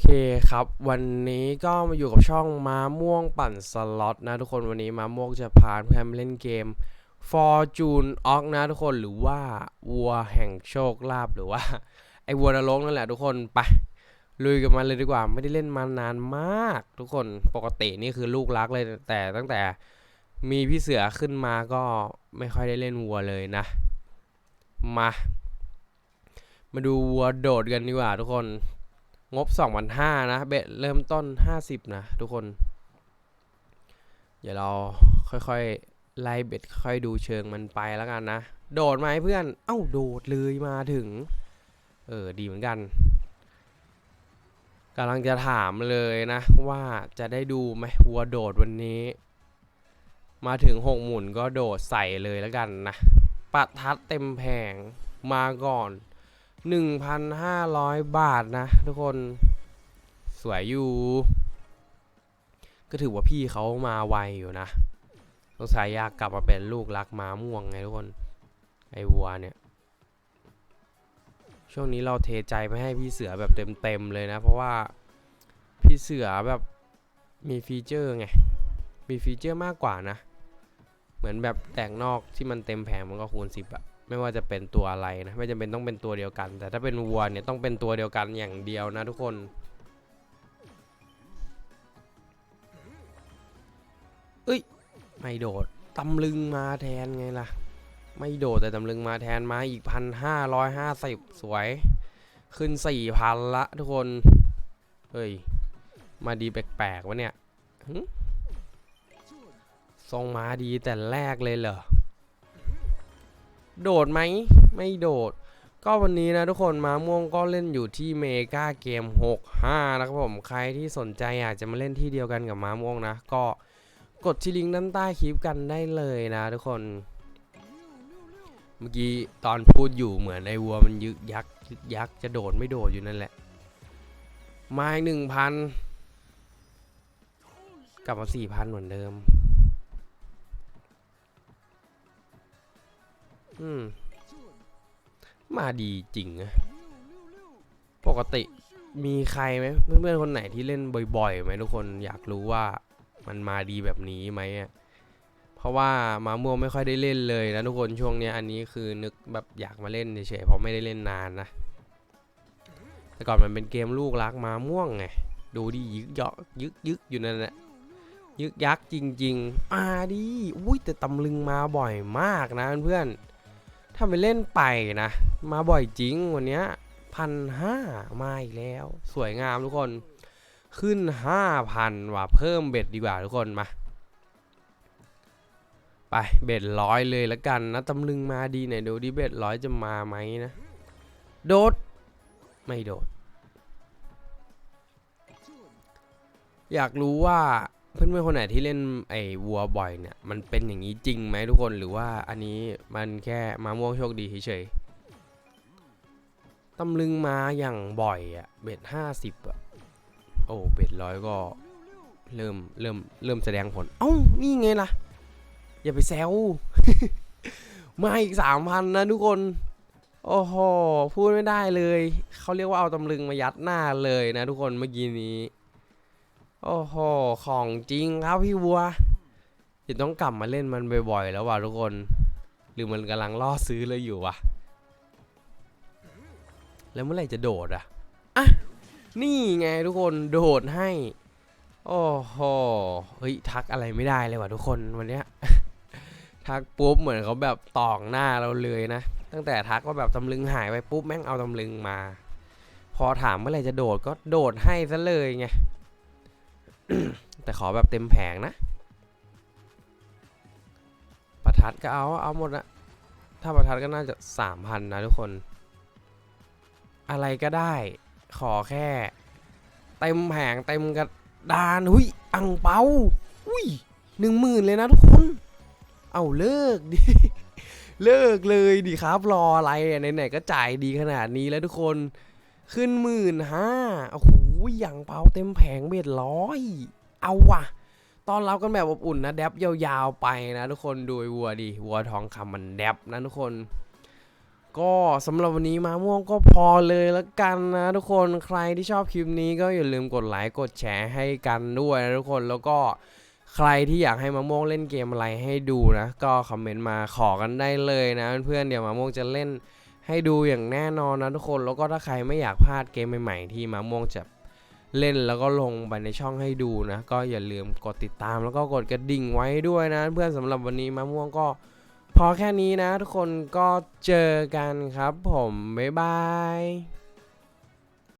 เคครับ วันนี้ก็มาอยู่กับช่องม้าม่วงปั่นสล็อตนะทุกคนวันนี้ม้าม่วงจะพาเพื่อนมเล่นเกม Fortune o c นะทุกคนหรือว่าวัวแห่งโชคลาภหรือว่า ไอ้วัวนรกนั่นแหละทุกคนไปลุยกันมาเลยดีกว่า ไม่ได้เล่นมานานมาก ทุกคนปกตินี่คือลูกรักเลยแต่ตั้งแต่มีพี่เสือขึ้นมาก็ไม่ค่อยได้เล่นวัวเลยนะ มา มาดูวัวโดดกันดีกว่าทุกคน งบ2,500นะเบ็ดเริ่มต้น 50 นะ ทุกคน เดี๋ยวเราค่อยๆ ไล่เบ็ดค่อยดูเชิงมันไปแล้วกันนะ โดดไหมเพื่อน เอ้า โดดเลยมาถึง เออ ดีเหมือนกันกำลังจะถามเลยนะ ว่าจะได้ดูไหมวัวโดดวันนี้ มาถึงหกหมุนก็โดดใส่เลยแล้วกันนะปัดทัดเต็มแผงมาก่อน 1,500 บาทนะ ทุกคนสวยอยู่ ก็ถือว่าพี่เขามาไวอยู่นะสงสัยอยากกลับมาเป็นลูกรักม้าม่วงไงทุกคนไอ้วัวเนี่ย ช่วงนี้เราเทใจไม่ให้พี่เสือแบบเต็มๆเลยนะ เพราะว่าพี่เสือแบบมีฟีเจอร์ไง มีฟีเจอร์มากกว่านะ เหมือนแบบแต่งนอกที่มันเต็มแผงมันก็คูณสิบอะ ไม่ว่าจะเป็นตัวอะไรนะไม่จำเป็นต้องเป็นตัวเดียวกัน แต่ถ้าเป็นวัวเนี่ยต้องเป็นตัวเดียวกันอย่างเดียวนะทุกคนเอ้ยไม่โดดตำลึงมาแทนไงล่ะ ไม่โดดแต่ตำลึงมาแทนมาอีกพันห้าร้อยห้าสิบสวย ขึ้นสี่พันละทุกคนเฮ้ยมาดีแปลกๆวะเนี่ยหึทรงมาดีแต่แรกเลยเหรอ โดดไหมไม่โดด ก็วันนี้นะทุกคนมาม่วงก็เล่นอยู่ที่เมกาเกม 65 นะครับผมใครที่สนใจอยากจะมาเล่นที่เดียวกันกับมาม่วงนะ ก็กดที่ลิงก์ด้านใต้คลิปกันได้เลยนะทุกคน เมื่อกี้ตอนพูดอยู่เหมือนไอ้วัวมันยึกยักยึกยักจะโดดไม่โดดอยู่นั่นแหละมาอีกหนึ่งพันกลับมาสี่พันเหมือนเดิม อืม มาดีจริงอะปกติมีใครไหมเพื่อนๆคนไหนที่เล่นบ่อยๆไหมทุกคนอยากรู้ว่ามันมาดีแบบนี้ไหมอะเพราะว่ามาม่วงไม่ค่อยได้เล่นเลยนะทุกคนช่วงนี้อันนี้คือนึกแบบอยากมาเล่นเฉยๆเพราะไม่ได้เล่นนานนะแต่ก่อนมันเป็นเกมลูกรักมาม่วงไงดูดิยึกยอกยึกยึกอยู่นั่นแหละยึกยักจริง ๆ อ่าดิอุ้ยแต่ตำลึงมาบ่อยมากนะเพื่อนๆ ถ้าไปเล่นไปนะ มาบ่อยจริงวันนี้พันห้ามาอีกแล้ว สวยงามทุกคน ขึ้นห้าพันว่ะเพิ่มเบ็ดดีกว่าทุกคนมา ไปเบ็ดร้อยเลยละกันนะตำลึงมาดีไหนอยดูดิเบ็ดร้อยจะมาไหมนะ โดด ไม่โดด อยากรู้ว่า เพื่อนๆคนไหนที่เล่นไอ้วัวบ่อยเนี่ย มันเป็นอย่างนี้จริงไหมทุกคนหรือว่าอันนี้มันแค่มาม่วงโชคดีเฉยๆตำลึงมาอย่างบ่อยอะเบ็ดห้าสิบอะโอ้เบ็ดร้อยก็เริ่มเริ่มเริ่มแสดงผล เอ้า นี่ไงล่ะ อย่าไปแซวมาอีกสามพันนะทุกคน โอ้โห พูดไม่ได้เลย เขาเรียกว่าเอาตำลึงมายัดหน้าเลยนะทุกคนเมื่อกี้นี้ โอ้โห ของจริงครับพี่วัวจะต้องกลับมาเล่นมันบ่อยๆแล้วว่ะทุกคน หรือมันกำลังล่อซื้อเลยอยู่วะ แล้วเมื่อไหร่จะโดดอะ อะ นี่ไงทุกคนโดดให้ โอ้โห เฮ้ยทักอะไรไม่ได้เลยว่ะทุกคนวันเนี้ย ทักปุ๊บเหมือนเขาแบบตอกหน้าเราเลยนะ ตั้งแต่ทักว่าแบบตำลึงหายไปปุ๊บแม่งเอาตำลึงมา พอถามเมื่อไหร่จะโดดก็โดดให้ซะเลยไง แต่ขอแบบเต็มแผงนะ ประทัดก็เอา เอาหมดนะ ถ้าประทัดก็น่าจะสามพันนะทุกคน อะไรก็ได้ ขอแค่ เต็มแผงเต็มกระดานหุยอังเปาอุ้ยหนึ่งหมื่นเลยนะทุกคน เอาเลิกดิ เลิกเลยดิครับ รออะไรไหนๆก็จ่ายดีขนาดนี้แล้วทุกคน ขึ้นหมื่นห้าโอ้โห อย่างเปาเต็มแผงเบ็ดร้อย เอาว่ะ ตอนรับกันแบบอบอุ่นนะแดบยาวๆไปนะทุกคนดูวัวดิวัวทองคำมันแดบนะทุกคนก็สำหรับวันนี้มาม่วงก็พอเลยละกันนะทุกคนใครที่ชอบคลิปนี้ก็อย่าลืมกดไลค์กดแชร์ให้กันด้วยนะทุกคนแล้วก็ใครที่อยากให้มาม่วงเล่นเกมอะไรให้ดูนะ ก็คอมเมนต์มาขอกันได้เลยนะเพื่อนๆเดี๋ยวมาม่วงจะเล่นให้ดูอย่างแน่นอนนะทุกคนแล้วก็ถ้าใครไม่อยากพลาดเกมใหม่ๆที่มาม่วงจะ เล่นแล้วก็ลงไปในช่องให้ดูนะ ก็อย่าลืมกดติดตามแล้วก็กดกระดิ่งไว้ด้วยนะ เพื่อนสำหรับวันนี้มะม่วงก็พอแค่นี้นะ ทุกคนก็เจอกันครับผม บ๊ายบาย